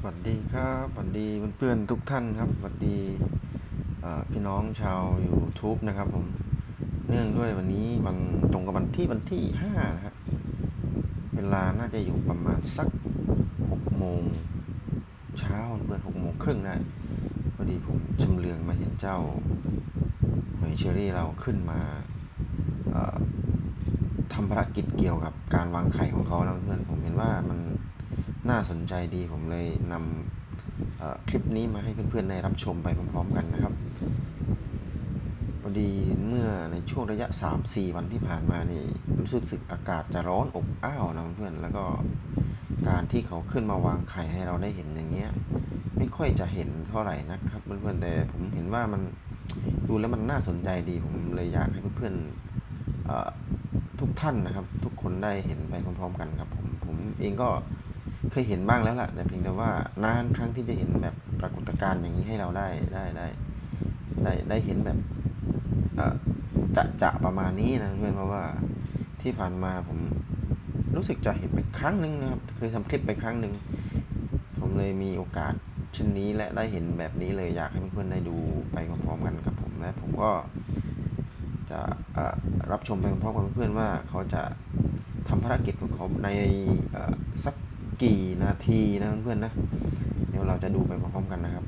สวัสดีครับสวัสดีเพื่อนๆทุกท่านครับสวัสดีพี่น้องชาว YouTube นะครับผมเนื่องด้วยวันนี้วันตรงกับวันที่วันที่ห้านะครับเวลาน่าจะอยู่ประมาณสักหกโมงเช้าเพื่อนหกโมงครึ่งได้พอดีผมชำเลืองมาเห็นเจ้าหอยเชอรี่เราขึ้นมาทำภารกิจเกี่ยวกับการวางไข่ของเขาแล้วเพื่อนผมเห็นว่ามัน น่าสนใจดีผมเลยนำคลิปนี้มาให้เพื่อนๆได้รับชมไปพร้อมๆกันนะครับพอดีเมื่อในช่วงระยะ 3-4 วันที่ผ่านมานี่รู้สึกสึกอากาศจะร้อนอบอ้าวนะเพื่อนๆแล้วก็การที่เขาขึ้นมาวางไข่ให้เราได้เห็นอย่างเงี้ยไม่ค่อยจะเห็นเท่าไหร่นะครับเพื่อนๆแต่ผมเห็นว่ามันดูแล้วมันน่าสนใจดีผมเลยอยากให้เพื่อนๆทุกท่านนะครับ ทุกคนได้เห็นไปพร้อมๆ กันครับผมผมเองก็ เคยเห็นบ้างแล้วล่ะ แต่เพียงแต่ว่านานครั้งที่จะเห็นแบบปรากฏการณ์อย่างนี้ให้เราได้ได้ได้ได้ได้เห็นแบบจะจะประมาณนี้นะเพื่อนเพราะว่าที่ผ่านมาผมรู้สึกจะเห็นไปครั้งหนึ่งนะครับเคยทำคลิปไปครั้งหนึ่งผมเลยมีโอกาสเช่นนี้และได้เห็นแบบนี้เลยอยากให้เพื่อนๆได้ดูไปพร้อมๆกันกับผมและผมก็จะรับชมไปพร้อมๆกับเพื่อนๆว่าเขาจะทำภารกิจของเขาในสัก กี่นาทีนะเพื่อนๆนะ เดี๋ยวเราจะดูไปพร้อมกันนะครับ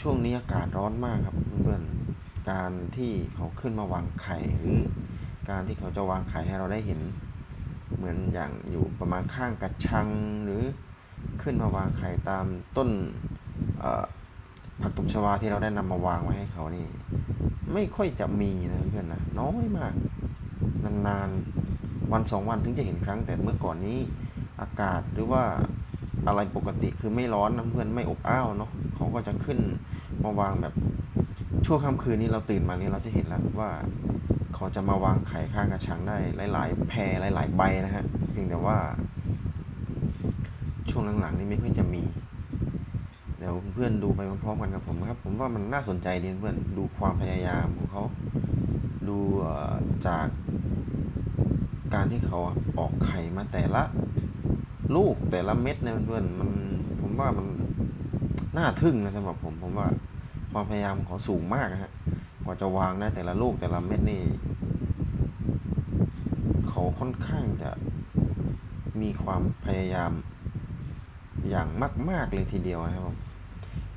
ช่วงนี้อากาศร้อนมากครับเพื่อนๆ การที่เขาขึ้นมาวางไข่หรือ การที่เขาจะวางไข่ให้เราได้เห็น เหมือนอย่างอยู่ประมาณข้างกระชังหรือขึ้นมาวางไข่ตามต้นผักตบชวาที่เราได้นำมาวางไว้ให้เขานี่ ไม่ค่อยจะมีนะเพื่อนๆนะน้อยมากนานๆวันสองวันถึงจะเห็นครั้งแต่เมื่อก่อนนี้ อากาศหรือว่าอะไรปกติคือไม่ร้อนนะเพื่อนไม่อบอ้าวเนาะเขาก็จะขึ้นมาวางแบบช่วงค่ำคืนนี้เราตื่นมานี้เราจะเห็นแล้วว่าเขาจะมาวางไข่ข้างกระชังได้หลาย ๆ แพรหลาย ๆ ใบนะฮะเพียงแต่ว่า ช่วงหลังๆนี่ไม่ค่อยจะมี เดี๋ยวเพื่อนดูไปพร้อมๆกันกับผมนะครับ ผมว่ามันน่าสนใจดีเพื่อนดูความพยายามของเขาดูจากการที่เขาออกไข่มาแต่ละ ลูกแต่ละเม็ดเนี่ยเพื่อนมันผมว่ามันน่าทึ่งนะสำหรับผมผมว่าความพยายามของเขาสูงมากนะฮะกว่าจะวางได้แต่ละลูกแต่ละเม็ดนี่เขาค่อนข้างจะมีความพยายามอย่างมาก ๆ เลยทีเดียวนะครับผม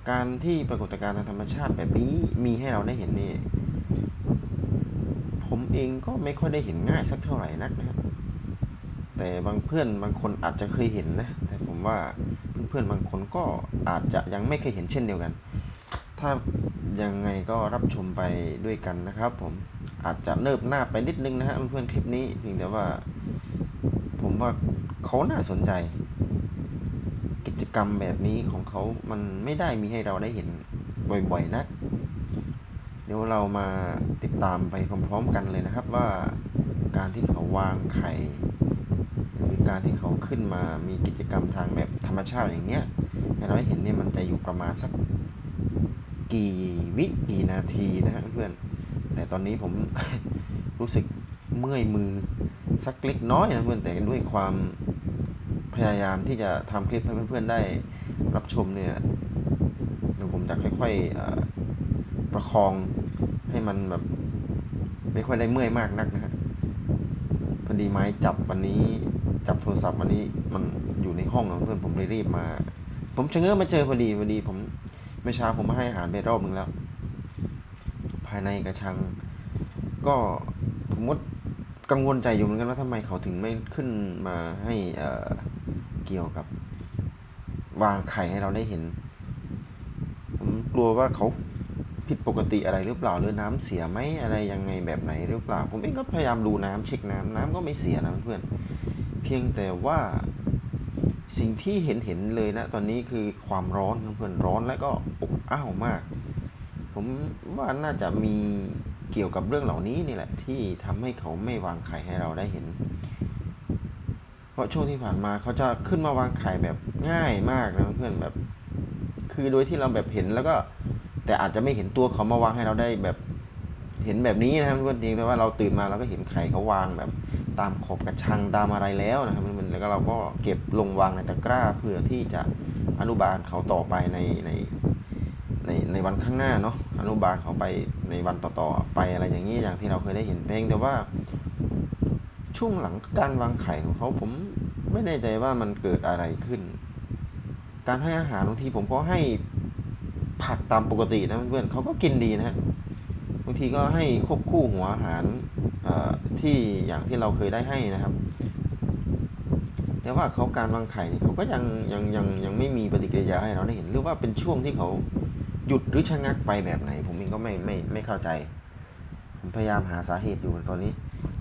การที่ปรากฏการณ์ทางธรรมชาติแบบนี้มีให้เราได้เห็นนี่ ผมเองก็ไม่ค่อยได้เห็นง่ายสักเท่าไหร่นักนะ แต่บางเพื่อนบางคนอาจจะเคยเห็นนะ แต่ผมว่าเพื่อนๆบางคนก็อาจจะยังไม่เคยเห็นเช่นเดียวกัน ถ้ายังไงก็รับชมไปด้วยกันนะครับ ผมอาจจะเนิบหน้าไปนิดนึงนะฮะเพื่อนๆคลิปนี้เพียงแต่ว่า ผมว่าเขาน่าสนใจ กิจกรรมแบบนี้ของเขามันไม่ได้มีให้เราได้เห็นบ่อยๆนะ เดี๋ยวเรามาติดตามไปพร้อมๆกันเลยนะครับว่าการที่เขาวางไข่ การที่เขาขึ้นมามีกิจกรรมทางแบบธรรมชาติอย่างเนี้ยให้เราได้เห็นเนี่ยมันจะอยู่ประมาณสักกี่วิกี่นาทีนะฮะเพื่อนแต่ตอนนี้ผมรู้สึกเมื่อยมือสักเล็กน้อยนะเพื่อนแต่ด้วยความพยายามที่จะทำคลิปให้เพื่อนๆได้รับชมเนี่ยเดี๋ยวผมจะค่อยๆเอ่อประคองให้มันแบบไม่ค่อยได้เมื่อยมากนักนะฮะพอดีไม้จับวันนี้ จับโทรศัพท์วันนี้มันอยู่ในห้องนะเพื่อนผมเลยรีบมา ผมชะเง้อมาเจอพอดีพอดีผมเมื่อเช้าผมมาให้อาหารไปรอบหนึ่งแล้ว ภายในกระชัง ก็ผมก็กังวลใจอยู่เหมือนกันว่าทำไมเขาถึงไม่ขึ้นมาให้เกี่ยวกับ วางไข่ให้เราได้เห็น ผมกลัวว่าเขาผิดปกติอะไรหรือเปล่าหรือน้ำเสียไหมอะไรยังไงแบบไหนหรือเปล่า ผมเองก็พยายามดูน้ำเช็คน้ำน้ำก็ไม่เสียนะเพื่อน เพียงแต่ว่าสิ่งที่เห็นเห็นเลยนะ ตอนนี้คือความร้อนเพื่อนร้อนและก็อบอ้าวมาก ผมว่าน่าจะมีเกี่ยวกับเรื่องเหล่านี้นี่แหละ ที่ทำให้เขาไม่วางไข่ให้เราได้เห็น เพราะช่วงที่ผ่านมาเขาจะขึ้นมาวางไข่แบบง่ายมากนะเพื่อนแบบ คือโดยที่เราแบบเห็นแล้วก็ แต่อาจจะไม่เห็นตัวเขามาวางให้เราได้แบบเห็นแบบนี้นะครับเพื่อนจริงแต่ว่าเราตื่นมาเราก็เห็นไข่เขาวางแบบ ตามขอบกระชังตามอะไรแล้วนะครับมันแล้วก็เราก็เก็บลงวางในตะกร้าเพื่อที่จะอนุบาลเขาต่อไปในในในในวันข้างหน้าเนาะอนุบาลเขาไปในวันต่อๆไปอะไรอย่างนี้อย่างที่เราเคยได้เห็นเพลงแต่ว่า ช่วงหลังการวางไข่ของเขาผมไม่แน่ใจว่ามันเกิดอะไรขึ้น การให้อาหารบางทีผมก็ให้ผักตามปกตินะเพื่อนเขาก็กินดีนะฮะ บางทีก็ให้ควบคู่หัวอาหารที่อย่างที่เราเคยได้ให้นะครับ แต่ว่าเขาการวางไข่นี่เขาก็ยังยังยังยังไม่มีปฏิกิริยาให้เราได้เห็น หรือว่าเป็นช่วงที่เขาหยุดหรือชะงักไปแบบไหน ผมเองก็ไม่ไม่ไม่เข้าใจ ผมพยายามหาสาเหตุอยู่ตอนนี้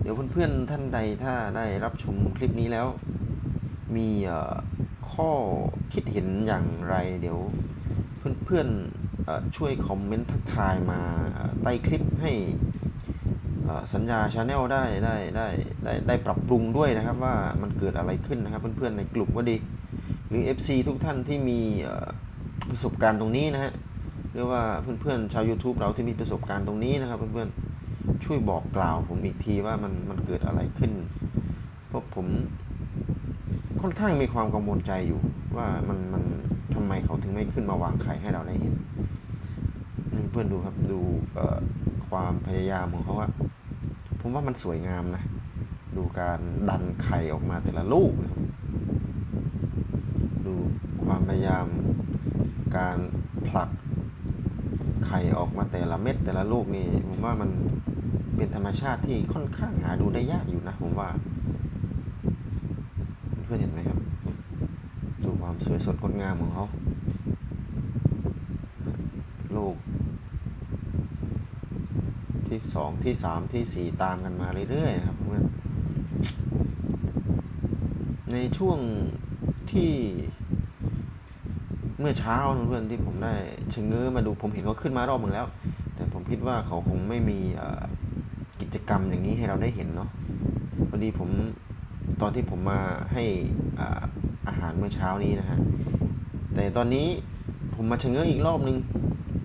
เดี๋ยวเพื่อนๆท่านใดถ้าได้รับชมคลิปนี้แล้ว มีข้อคิดเห็นอย่างไร เดี๋ยวเพื่อนๆเอ่อ ช่วยคอมเมนต์ทักทายมาใต้คลิปให้สัญญาชาแนลได้ได้ได้ได้ได้ปรับปรุงด้วยนะครับว่ามันเกิดอะไรขึ้นนะครับเพื่อนๆในกลุ่มก็ดี หรือ FC ทุกท่านที่มีประสบการณ์ตรงนี้นะฮะหรือว่าเพื่อนๆชาว YouTube เราที่มีประสบการณ์ตรงนี้นะครับเพื่อนๆช่วยบอกกล่าวผมอีกทีว่ามันมันเกิดอะไรขึ้น เพราะผมค่อนข้างมีความกังวลใจอยู่ว่ามันมันทำไมเขาถึงไม่ขึ้นมาวางไข่ให้เราได้เห็น เพื่อนดูครับดูความพยายามของเขาอะผมว่ามันสวยงามนะ ดูการดันไข่ออกมาแต่ละลูกนะครับดูความพยายาม การผลักไข่ออกมาแต่ละเม็ดแต่ละลูกนี่ผมว่ามันเป็นธรรมชาติที่ค่อนข้างหาดูได้ยากอยู่นะผมว่า เพื่อนเห็นไหมครับ ดูความสวยสดงดงามของเขาลูก ที่สองที่สามที่สี่ตามกันมาเรื่อยๆครับเพื่อนในช่วงที่เมื่อเช้าเพื่อนที่ผมได้ชะเง้อมาดูผมเห็นเขาขึ้นมารอบหนึ่งแล้ว แต่ผมคิดว่าเขาคงไม่มีกิจกรรมอย่างนี้ให้เราได้เห็นเนาะพอดีผมตอนที่ผมมาให้อาอาหารเมื่อเช้านี้นะฮะแต่ตอนนี้ผมมาชะเง้ออีกรอบนึง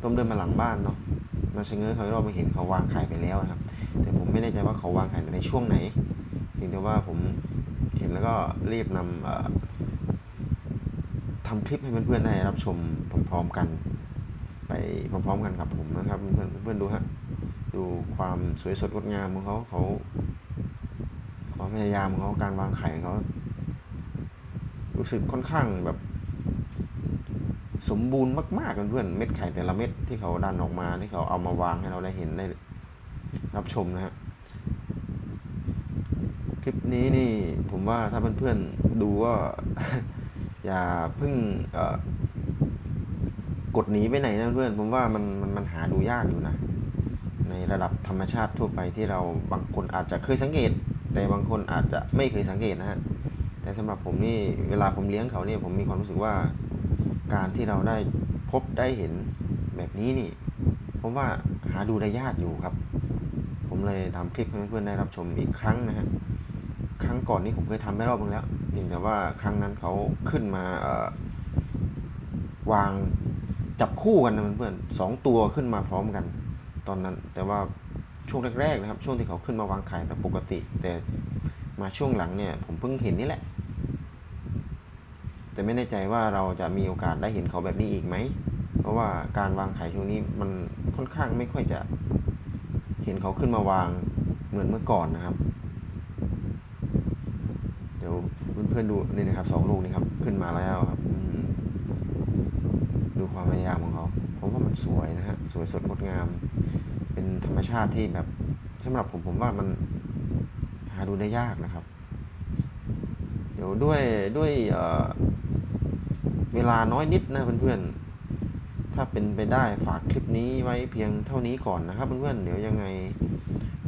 ผมเดินมาหลังบ้านเนาะ มาชะเง้อเขาอีกรอบมาเห็นเขาวางไข่ไปแล้วนะครับ แต่ผมไม่แน่ใจว่าเขาวางไข่ในช่วงไหนเพียงแต่ว่าผมเห็นแล้วก็รีบนำทำคลิปให้เพื่อนๆได้รับชมพร้อมๆกัน ไปพร้อมๆกันกับผมนะครับเพื่อนๆเพื่อนดูฮะดูความสวยสดงดงามของเขาเขาความพยายามของเขาการวางไข่ของเขารู้สึกค่อนข้างแบบ สมบูรณ์มากๆเพื่อนเม็ดไข่แต่ละเม็ดที่เขาดันออกมาที่เขาเอามาวางให้เราได้เห็นได้รับชมนะฮะคลิปนี้นี่ผมว่าถ้าเพื่อนๆดูก็อย่าเพิ่งกดหนีไปไหนนะเพื่อนผมว่ามันมันมันหาดูยากอยู่นะ ในระดับธรรมชาติทั่วไปที่เราบางคนอาจจะเคยสังเกต แต่บางคนอาจจะไม่เคยสังเกตนะฮะแต่สำหรับผมนี่เวลาผมเลี้ยงเขาเนี่ยผมมีความรู้สึกว่า การที่เราได้พบได้เห็นแบบนี้นี่ ผมว่าหาดูได้ยากอยู่ครับ ผมเลยทำคลิปให้เพื่อนๆได้รับชมอีกครั้งนะฮะครั้งก่อนนี้ผมเคยทำไปรอบนึงแล้วเพียงแต่ว่าครั้งนั้นเขาขึ้นมาวางจับคู่กันนะเพื่อนๆสองตัวขึ้นมาพร้อมกัน ตอนนั้นแต่ว่าช่วงแรกๆนะครับ ช่วงที่เขาขึ้นมาวางไข่แบบปกติ แต่มาช่วงหลังเนี่ย ผมเพิ่งเห็นนี่แหละ แต่ไม่แน่ใจว่าเราจะมีโอกาสได้เห็นเขาแบบนี้อีกไหม เพราะว่าการวางไข่ช่วงนี้มันค่อนข้างไม่ค่อยจะเห็นเขาขึ้นมาวางเหมือนเมื่อก่อนนะครับ เดี๋ยวเพื่อนๆดูนี่นะครับสองลูกนี่ครับขึ้นมาแล้วครับดูความพยายามของเขาผมว่ามันสวยนะฮะสวยสดงดงาม เป็นธรรมชาติที่แบบสำหรับผมผมว่ามันหาดูได้ยากนะครับ เดี๋ยวด้วยด้วย เวลาน้อยนิดนะเพื่อนๆ ถ้าเป็นไปได้ฝากคลิปนี้ไว้เพียงเท่านี้ก่อนนะครับเพื่อนๆ เดี๋ยวยังไง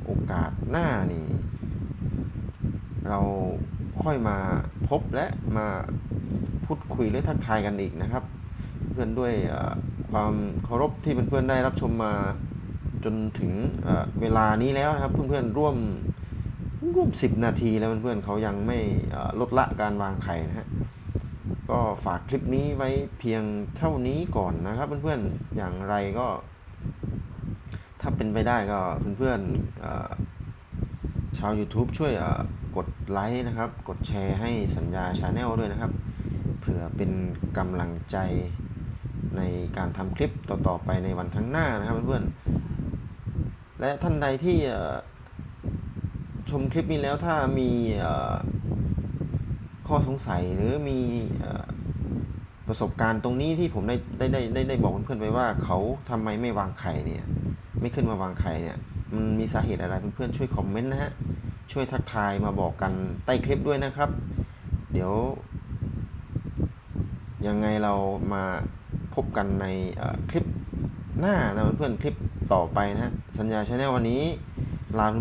โอกาสหน้านี่ เราค่อยมาพบและมาพูดคุยหรือทักทายกันอีกนะครับ เพื่อนด้วยความเคารพที่เพื่อนๆได้รับชมมาจนถึงเวลานี้แล้วนะครับ เพื่อนๆร่วมร่วมสิบนาทีแล้วเพื่อนๆเขายังไม่ลดละการวางไข่นะฮะ ก็ฝากคลิปนี้ไว้เพียงเท่านี้ก่อนนะครับ เพื่อนๆ อย่างไรก็ ถ้าเป็นไปได้ก็เพื่อนๆชาว YouTube ช่วยกดไลค์นะครับ กดแชร์ให้สัญญาชาแนลด้วยนะครับ เผื่อเป็นกำลังใจในการทำคลิปต่อๆไปในวันข้างหน้านะครับเพื่อนๆ และท่านใดที่ชมคลิปนี้แล้วถ้ามีอ ข้อสงสัยหรือมีอประสบการณ์ตรงนี้ที่ผมได้ได้ไดได้ได้บอกเพื่อนๆไปว่าเขาทำไมไม่วางไข่เนี่ยไม่ขึ้นมาวางไข่เนี่ยมันมีสาเหตุอะไรเพื่อนๆช่วยคอมเมนต์นะฮะช่วยทักทายมาบอกกันใต้คลิปด้วยนะครับ เดี๋ยว ยังไงเรามาพบกันในคลิปหน้านะเพื่อนๆคลิปต่อไปนะฮะสัญญาชาแนลวันนี้ลา